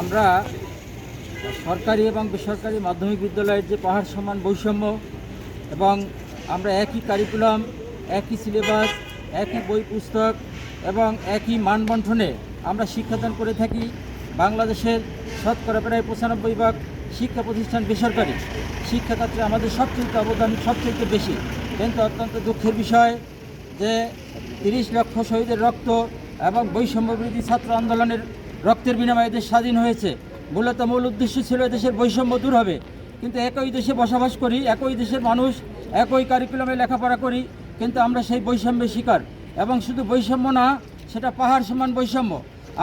আমরা সরকারি এবং বেসরকারি মাধ্যমিক বিদ্যালয়ের যে পাহাড় সমান বৈষম্য এবং আমরা একই কারিকুলাম একই সিলেবাস একই বই পুস্তক এবং একই মানবন্ঠনে আমরা শিক্ষাদান করে থাকি। বাংলাদেশের শতকরা প্রায় পঁচানব্বই ভাগ শিক্ষা প্রতিষ্ঠান বেসরকারি। শিক্ষা ক্ষেত্রে আমাদের সবচেয়ে অবদান সবচেয়ে বেশি। কিন্তু অত্যন্ত দুঃখের বিষয় যে তিরিশ লক্ষ শহীদের রক্ত এবং বৈষম্য বিরোধী ছাত্র আন্দোলনের রক্তের বিনিময়ে দেশ স্বাধীন হয়েছে। মূলত মূল উদ্দেশ্য ছিল দেশের বৈষম্য দূর হবে। কিন্তু একই দেশে বসবাস করি, একই দেশের মানুষ, একই কারিকুলামে লেখাপড়া করি, কিন্তু আমরা সেই বৈষম্যের শিকার। এবং শুধু বৈষম্য না, সেটা পাহাড় সমান বৈষম্য।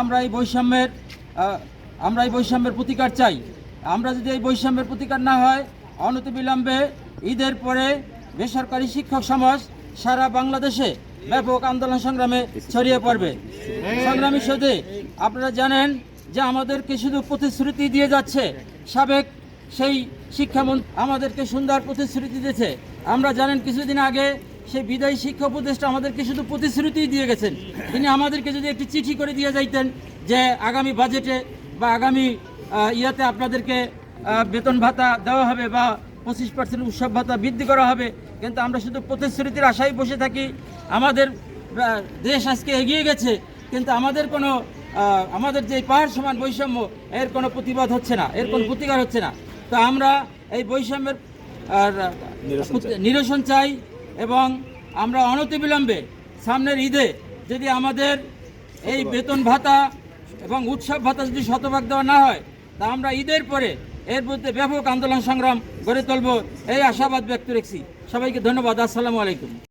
আমরা এই বৈষম্যের আমরা এই বৈষম্যের প্রতিকার চাই। আমরা যদি এই বৈষম্যের প্রতিকার না হয়, অনতি অনতিবিলম্বে ঈদের পরে বেসরকারি শিক্ষক সমাজ সারা বাংলাদেশে ব্যাপক আন্দোলন সংগ্রামে ছড়িয়ে পড়বে। সংগ্রামী সাথে আপনারা জানেন যে আমাদেরকে শুধু প্রতিশ্রুতি দিয়ে যাচ্ছে, সাবেক সেই শিক্ষামন্ত্রী আমাদেরকে সুন্দর প্রতিশ্রুতি দিয়েছে। আমরা জানেন কিছুদিন আগে সেই বিদায়ী শিক্ষা উপদেষ্টা আমাদেরকে শুধু প্রতিশ্রুতি দিয়ে গেছেন। তিনি আমাদেরকে যদি একটি চিঠি করে দিয়ে যাইতেন যে আগামী বাজেটে বা আগামী ইয়াতে আপনাদেরকে বেতন ভাতা দেওয়া হবে বা পঁচিশ পার্সেন্ট উৎসব ভাতা বৃদ্ধি করা হবে কিন্তু আমরা শুধু প্রতিশ্রুতির আশায় বসে থাকি। আমাদের দেশ আজকে এগিয়ে গেছে কিন্তু আমাদের কোনো আমাদের যে পাহাড় সমান বৈষম্য এর কোনো প্রতিবাদ হচ্ছে না এর কোনো প্রতিকার হচ্ছে না। তো আমরা এই বৈষম্যের আর, নিরসন চাই এবং আমরা অনতিবিলম্বে সামনের ঈদে যদি আমাদের এই বেতন ভাতা এবং উৎসব ভাতা যদি শতভাগ দেওয়া না হয় তা আমরা ঈদের পরে এর মধ্যে ব্যাপক আন্দোলন সংগ্রাম গড়ে তুলব এই আশাবাদ ব্যক্ত রেখেছি। সবাইকে ধন্যবাদ। আসসালামু আলাইকুম।